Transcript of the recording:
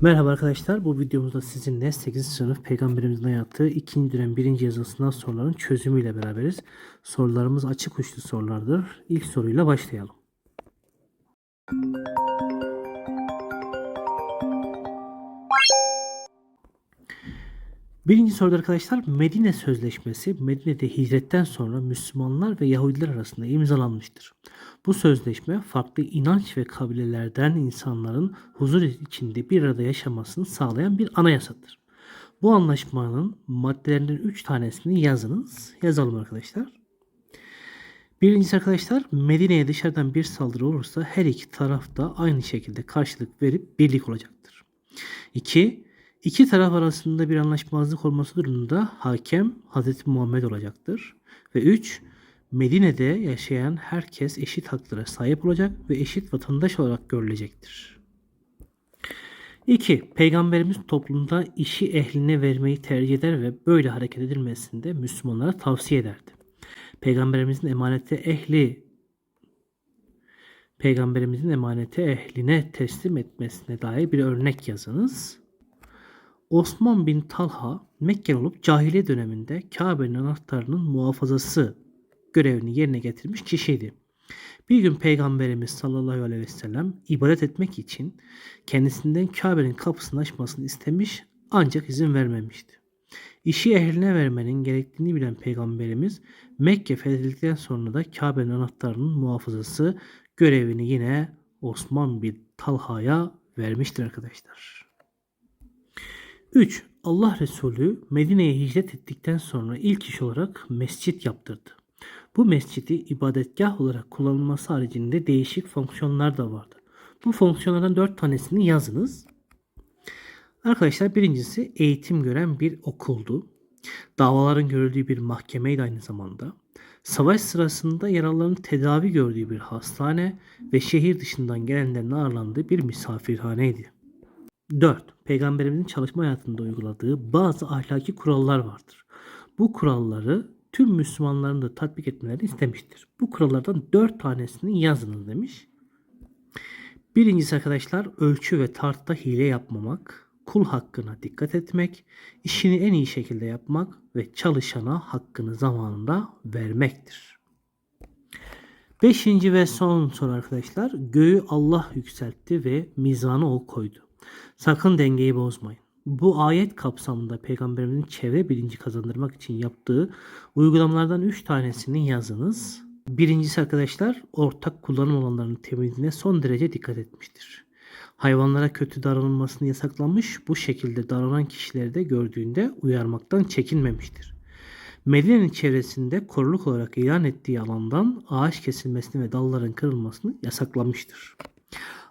Merhaba arkadaşlar. Bu videomuzda sizinle 8. sınıf Peygamberimizin hayatı 2. dönem 1. yazısından soruların çözümüyle beraberiz. Sorularımız açık uçlu sorulardır. İlk soruyla başlayalım. Birinci soruda arkadaşlar Medine Sözleşmesi Medine'de hicretten sonra Müslümanlar ve Yahudiler arasında imzalanmıştır. Bu sözleşme farklı inanç ve kabilelerden insanların huzur içinde bir arada yaşamasını sağlayan bir anayasadır. Bu anlaşmanın maddelerinden 3 tanesini yazınız. Yazalım arkadaşlar. Birincisi arkadaşlar Medine'ye dışarıdan bir saldırı olursa her iki taraf da aynı şekilde karşılık verip birlik olacaktır. 2. İki taraf arasında bir anlaşmazlık olması durumunda hakem Hz. Muhammed olacaktır. Ve 3. Medine'de yaşayan herkes eşit haklara sahip olacak ve eşit vatandaş olarak görülecektir. 2. Peygamberimiz toplumda işi ehline vermeyi tercih eder ve böyle hareket edilmesinde Müslümanlara tavsiye ederdi. Peygamberimizin emaneti ehli Peygamberimizin emaneti ehline teslim etmesine dair bir örnek yazınız. Osman bin Talha Mekkeli olup cahiliye döneminde Kabe'nin anahtarının muhafazası görevini yerine getirmiş kişiydi. Bir gün Peygamberimiz sallallahu aleyhi ve sellem ibadet etmek için kendisinden Kabe'nin kapısını açmasını istemiş ancak izin vermemişti. İşi ehline vermenin gerektiğini bilen Peygamberimiz Mekke fethedildikten sonra da Kabe'nin anahtarının muhafazası görevini yine Osman bin Talha'ya vermiştir arkadaşlar. 3. Allah Resulü Medine'ye hicret ettikten sonra ilk iş olarak mescit yaptırdı. Bu mescidi ibadetgah olarak kullanılması haricinde değişik fonksiyonlar da vardı. Bu fonksiyonlardan 4 tanesini yazınız. Arkadaşlar birincisi eğitim gören bir okuldu. Davaların görüldüğü bir mahkemeydi aynı zamanda. Savaş sırasında yaralıların tedavi gördüğü bir hastane ve şehir dışından gelenlerin ağırlandığı bir misafirhaneydi. 4. Peygamberimizin çalışma hayatında uyguladığı bazı ahlaki kurallar vardır. Bu kuralları tüm Müslümanların da tatbik etmelerini istemiştir. Bu kurallardan 4 tanesini yazınız demiş. Birincisi arkadaşlar ölçü ve tartıda hile yapmamak, kul hakkına dikkat etmek, işini en iyi şekilde yapmak ve çalışana hakkını zamanında vermektir. Beşinci ve son soru arkadaşlar. Göğü Allah yükseltti ve mizanı o koydu. Sakın dengeyi bozmayın. Bu ayet kapsamında peygamberimizin çevre bilinci kazandırmak için yaptığı uygulamalardan 3 tanesini yazınız. Birincisi arkadaşlar ortak kullanım alanlarının temizliğine son derece dikkat etmiştir. Hayvanlara kötü davranılmasını yasaklamış, bu şekilde davranan kişileri de gördüğünde uyarmaktan çekinmemiştir. Medine'nin çevresinde koruluk olarak ilan ettiği alandan ağaç kesilmesini ve dalların kırılmasını yasaklamıştır.